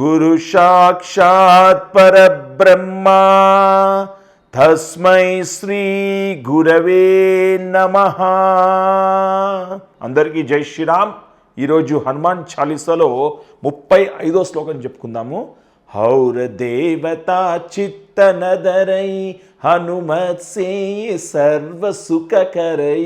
గురు సాక్షాత్ పరబ్రహ్మ. తస్మై శ్రీ గురవే నమ. అందరికీ జై శ్రీరామ్. ఈరోజు హనుమాన్ చాలీసాలో ముప్పై ఐదో శ్లోకం చెప్పుకుందాము. హౌర దేవత చిత్తనదరై హనుమత్ సే సర్వ సుఖకరై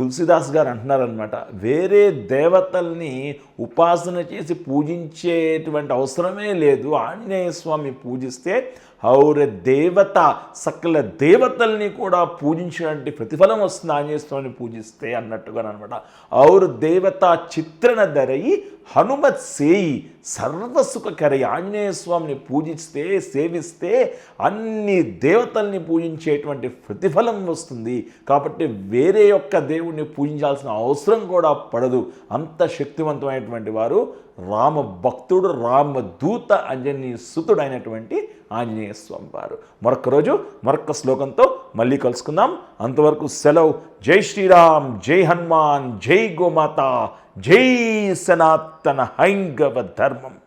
తులసిదాస్ గారు అంటున్నారనమాట వేరే దేవతల్ని ఉపాసన చేసి పూజించేటువంటి అవసరమే లేదు. ఆంజనేయ స్వామి పూజిస్తే ఔర దేవత సకల దేవతల్ని కూడా పూజించినటువంటి ప్రతిఫలం వస్తుంది. ఆంజనేయస్వామిని పూజిస్తే అన్నట్టుగా అనమాట. ఔర దేవత చిత్రణ ధరయి హనుమత్ సేయి సర్వసుఖకరై ఆంజనేయ స్వామిని పూజిస్తే సేవిస్తే అన్ని దేవతల్ని పూజించేటువంటి ప్రతిఫలం వస్తుంది. కాబట్టి వేరే యొక్క దేవుణ్ణి పూజించాల్సిన అవసరం కూడా పడదు. అంత శక్తివంతమైనటువంటి వారు రామ భక్తుడు రామ దూత అంజనీ సుతుడు అయినటువంటి ఆంజనేయ స్వామి వారు మరొక రోజు మరొక శ్లోకంతో మళ్ళీ కలుసుకుందాం. అంతవరకు సెలవు. జై శ్రీరామ్ జై హనుమాన్ జై గోమాత జై సనాతన హైంగవ ధర్మం.